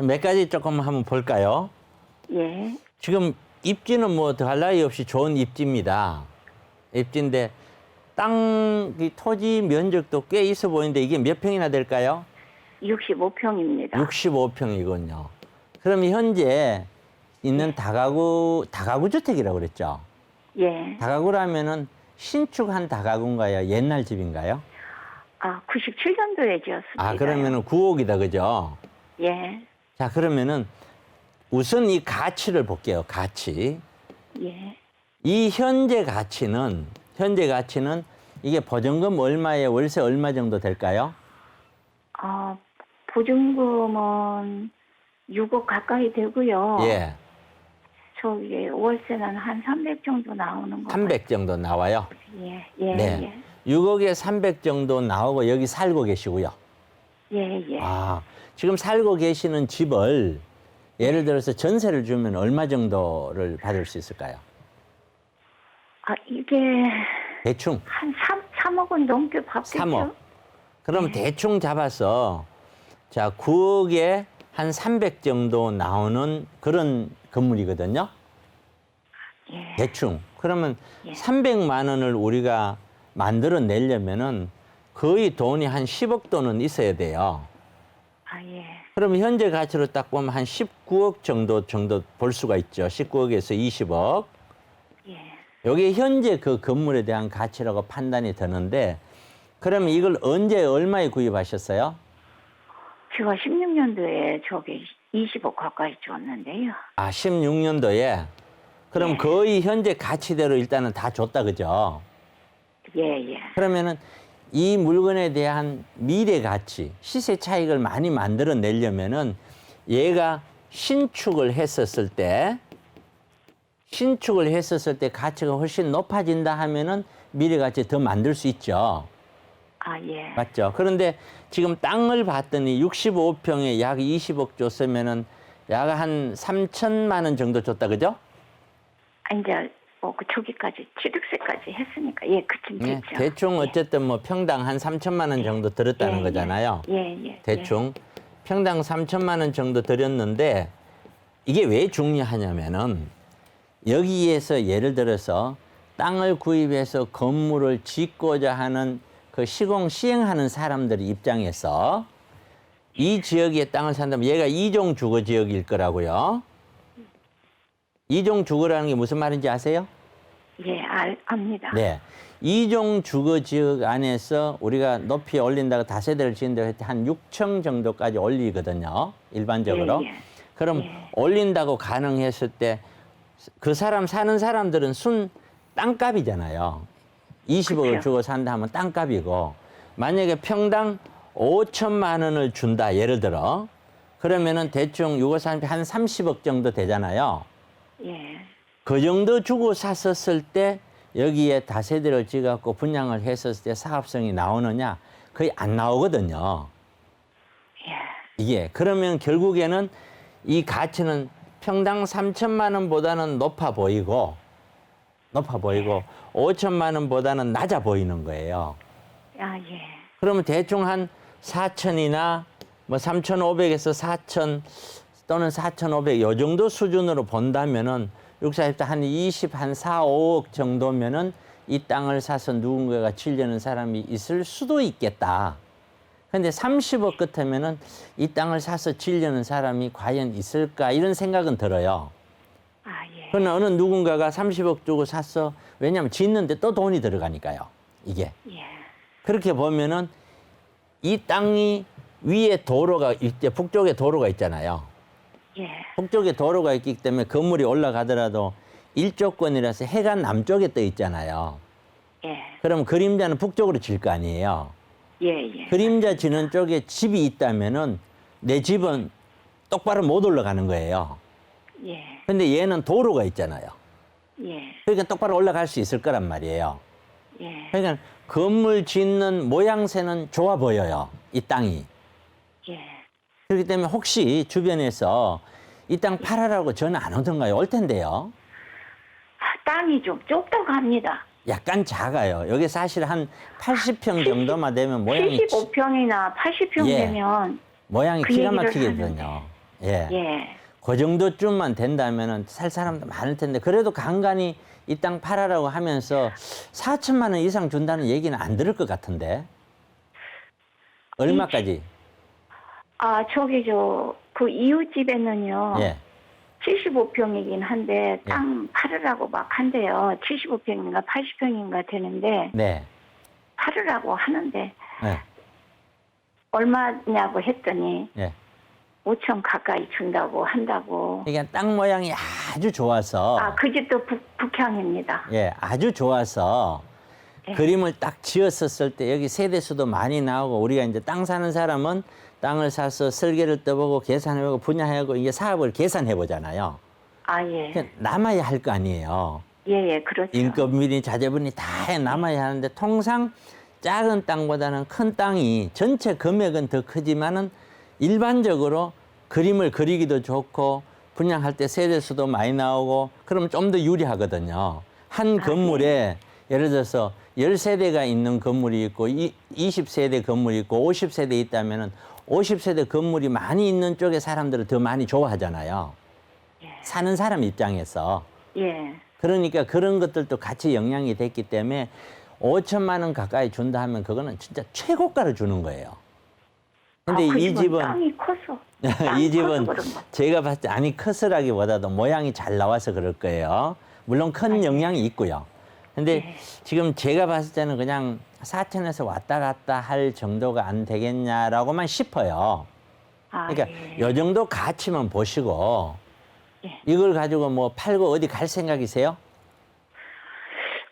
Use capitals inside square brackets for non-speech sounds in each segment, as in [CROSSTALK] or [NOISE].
몇 가지 조금 한번 볼까요? 예. 지금 입지는 뭐 더할 나위 없이 좋은 입지입니다. 입지인데 땅, 이 토지 면적도 꽤 있어 보이는데 이게 몇 평이나 될까요? 65평입니다. 65평이군요. 그럼 현재 있는 다가구, 다가구 주택이라고 그랬죠? 예. 다가구라면은 신축한 다가구인가요? 옛날 집인가요? 아, 97년도에 지었습니다. 아, 그러면은 9억이다, 그죠? 예. 자, 그러면은 우선 이 가치를 볼게요. 가치. 예. 이 현재 가치는 현재 가치는 이게 보증금 얼마에 월세 얼마 정도 될까요? 아, 보증금은 6억 가까이 되고요. 예. 저기 월세는 한 300 정도 나오는 거. 300 정도 나와요. 예. 예. 네. 6억에 300 정도 나오고 여기 살고 계시고요. 예. 예. 예. 아, 지금 살고 계시는 집을 예를 들어서 전세를 주면 얼마 정도를 받을 수 있을까요? 아, 이게 대충 한 3, 3억은 넘게 받겠죠? 3억. 그럼 네. 대충 잡아서 자, 9억에 한 300 정도 나오는 그런 건물이거든요. 예. 대충. 그러면 예. 300만 원을 우리가 만들어 내려면은 거의 돈이 한 10억 돈은 있어야 돼요. 아, 예. 그러면 현재 가치로 딱 보면 한 19억 정도 정도 볼 수가 있죠. 19억에서 20억. 예. 여기 현재 그 건물에 대한 가치라고 판단이 되는데 그러면 이걸 언제 얼마에 구입하셨어요? 제가 16년도에 저기 20억 가까이 줬는데요. 아, 16년도에. 그럼 네. 거의 현재 가치대로 일단은 다 줬다 그죠? 예, 예. 그러면은 이 물건에 대한 미래 가치, 시세 차익을 많이 만들어 내려면은 얘가 신축을 했었을 때 신축을 했었을 때 가치가 훨씬 높아진다 하면은 미래 가치 더 만들 수 있죠. 아, 예. 맞죠? 그런데 지금 땅을 봤더니 65평에 약 20억 줬으면은 약 한 3천만 원 정도 줬다 그죠? 아, 이제 뭐그 저기까지 취득세까지 했으니까 예, 그쯤 네, 됐죠. 대충 어쨌든 뭐 평당 한 3천만 원 정도 들었다는 예, 거잖아요. 예, 예. 대충 평당 3천만 원 정도 들였는데 이게 왜 중요하냐면은 여기에서 예를 들어서 땅을 구입해서 건물을 짓고자 하는 그 시공 시행하는 사람들 입장에서 이 지역에 땅을 산다면 얘가 이종 주거 지역일 거라고요. 이종 주거라는 게 무슨 말인지 아세요? 예, 예, 알, 압니다. 네. 이종 주거 지역 안에서 우리가 높이 올린다고 다세대를 지은다고 할때 한 6층 정도까지 올리거든요. 일반적으로. 예, 예. 그럼 예. 올린다고 가능했을 때 그 사람 사는 사람들은 순 땅값이잖아요. 20억을 그쵸. 주고 산다 하면 땅값이고 만약에 평당 5천만 원을 준다 예를 들어 그러면은 대충 요거 사람이 한 30억 정도 되잖아요. 예. 그 정도 주고 샀었을 때 여기에 다세대를 지갖고 분양을 했었을 때 사업성이 나오느냐 거의 안 나오거든요. 예. 이게 그러면 결국에는 이 가치는 평당 3천만 원보다는 높아 보이고 높아 보이고 5천만 원보다는 낮아 보이는 거예요. 아, 예. 그러면 대충 한 4천이나 뭐 3,500에서 4천 또는 4,500요 정도 수준으로 본다면은 64입다 한 20, 한 4, 5억 정도면은 이 땅을 사서 누군가가 지려는 사람이 있을 수도 있겠다. 근데 30억 끝하면은 이 땅을 사서 지려는 사람이 과연 있을까 이런 생각은 들어요. 아, 예. 그러나 어느 누군가가 30억 주고 샀어. 왜냐하면 짓는데 또 돈이 들어가니까요. 이게. 예. 그렇게 보면은 이 땅이 위에 도로가 있대 북쪽에 도로가 있잖아요. 예. 북쪽에 도로가 있기 때문에 건물이 올라가더라도 일조권이라서 해가 남쪽에 떠 있잖아요. 예. 그럼 그림자는 북쪽으로 질 거 아니에요. 예, 예. 그림자 지는 쪽에 집이 있다면은 내 집은 똑바로 못 올라가는 거예요. 예. 근데 얘는 도로가 있잖아요. 예. 그러니까 똑바로 올라갈 수 있을 거란 말이에요. 예. 그러니까 건물 짓는 모양새는 좋아 보여요. 이 땅이. 예. 그렇기 때문에 혹시 주변에서 이 땅 팔아라고 전화 안 오던가요? 올 텐데요. 아, 땅이 좀 좁다갑니다. 약간 작아요. 여기 사실 한 80평 정도만 되면 모양이 치- 75평이나 80평 예. 되면 모양이 그 기가 얘기를 막히거든요. 예. 예. 그 정도쯤만 된다면은 살 사람도 많을 텐데 그래도 간간히 이 땅 팔아라고 하면서 4천만 원 이상 준다는 얘기는 안 들을 것 같은데 얼마까지? 아, 저기 저 그 이웃집에는요. 예. 75평이긴 한데 땅 팔으라고 막 한대요. 75평인가 80평인가 되는데 네. 팔으라고 하는데 네. 얼마냐고 했더니 예. 5천 가까이 준다고 한다고. 그러니까 땅 모양이 아주 좋아서 아, 그 집도 북, 북향입니다. 예, 아주 좋아서 예. 그림을 딱 지었었을 때 여기 세대수도 많이 나오고 우리가 이제 땅 사는 사람은 땅을 사서 설계를 떠보고 계산해보고 분야하고 이게 사업을 계산해 보잖아요. 아, 예. 남아야 할 거 아니에요. 예, 예, 그렇죠. 인건비니 자재분이 다해 남아야 하는데 통상 작은 땅보다는 큰 땅이 전체 금액은 더 크지만은 일반적으로 그림을 그리기도 좋고 분양할 때 세대수도 많이 나오고 그러면 좀 더 유리하거든요. 한 건물에 예 를 들어서 10세대가 있는 건물이 있고 이 20세대 건물이 있고 50세대 있다면은 50세대 건물이 많이 있는 쪽에 사람들을 더 많이 좋아하잖아요. 사는 사람 입장에서. 예. 그러니까 그런 것들도 같이 영향이 됐기 때문에 5천만 원 가까이 준다 하면 그거는 진짜 최고가를 주는 거예요. 근데 아, 그 이 집은 땅이 커서. [LAUGHS] 이 집은. 제가 봤을 때 아니 커서라기보다도 모양이 잘 나와서 그럴 거예요. 물론 큰 영향이 있고요. 근데 네. 지금 제가 봤을 때는 그냥 사천에서 왔다 갔다 할 정도가 안 되겠냐라고만 싶어요. 아, 그러니까 예. 요 정도 가치만 보시고 예. 이걸 가지고 뭐 팔고 어디 갈 생각이세요?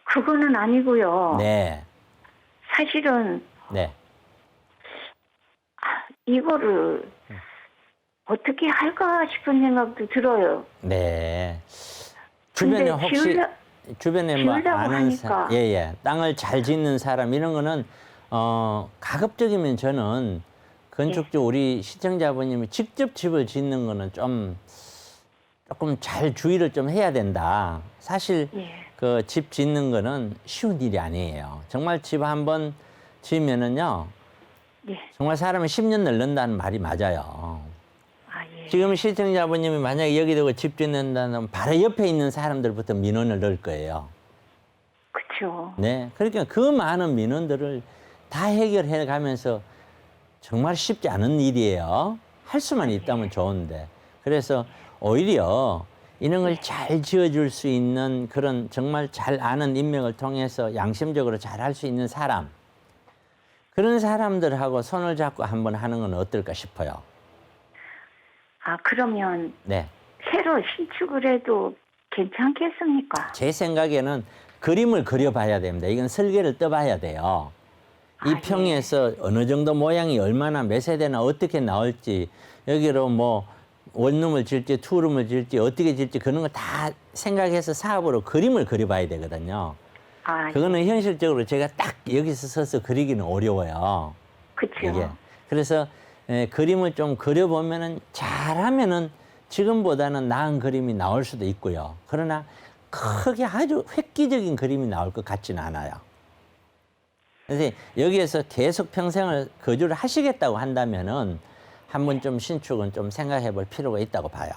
그거는 아니고요. 네. 사실은 네. 이거를 어떻게 할까 싶은 생각도 들어요. 네. 주변에 근데 혹시 지으려- 주변에 뭐 지으려고 아는 사람, 하니까. 예 예, 땅을 잘 짓는 사람 이런 거는 어 가급적이면 저는 건축주 우리 시청자분님이 직접 집을 짓는 거는 좀 조금 잘 주의를 좀 해야 된다. 사실 예. 그 집 짓는 거는 쉬운 일이 아니에요. 정말 집 한번 지으면은요, 예. 정말 사람이 10년 늙는다는 말이 맞아요. 지금 시청자분님이 만약에 여기 두고 집 짓는다면 바로 옆에 있는 사람들부터 민원을 넣을 거예요. 그렇죠. 네. 그러니까 그 많은 민원들을 다 해결해 가면서 정말 쉽지 않은 일이에요. 할 수만 있다면 좋은데. 그래서 오히려 이런 걸 잘 지어줄 수 있는 그런 정말 잘 아는 인맥을 통해서 양심적으로 잘 할 수 있는 사람. 그런 사람들하고 손을 잡고 한번 하는 건 어떨까 싶어요. 아, 그러면 네. 새로 신축을 해도 괜찮겠습니까? 제 생각에는 그림을 그려봐야 됩니다. 이건 설계를 떠봐야 돼요. 이 아, 예. 평에서 어느 정도 모양이 얼마나 몇 세대나 어떻게 나올지 여기로 뭐 원룸을 질지 투룸을 질지 어떻게 질지 그런 거 다 생각해서 사업으로 그림을 그려봐야 되거든요. 아, 그거는 현실적으로 제가 딱 여기서 서서 그리기는 어려워요. 그렇죠. 이게 그래서 에, 그림을 좀 그려보면은 잘하면은 지금보다는 나은 그림이 나올 수도 있고요. 그러나 크게 아주 획기적인 그림이 나올 것 같지는 않아요. 그래서 여기에서 계속 평생을 거주를 하시겠다고 한다면은 한 번 좀 신축은 좀 생각해 볼 필요가 있다고 봐요.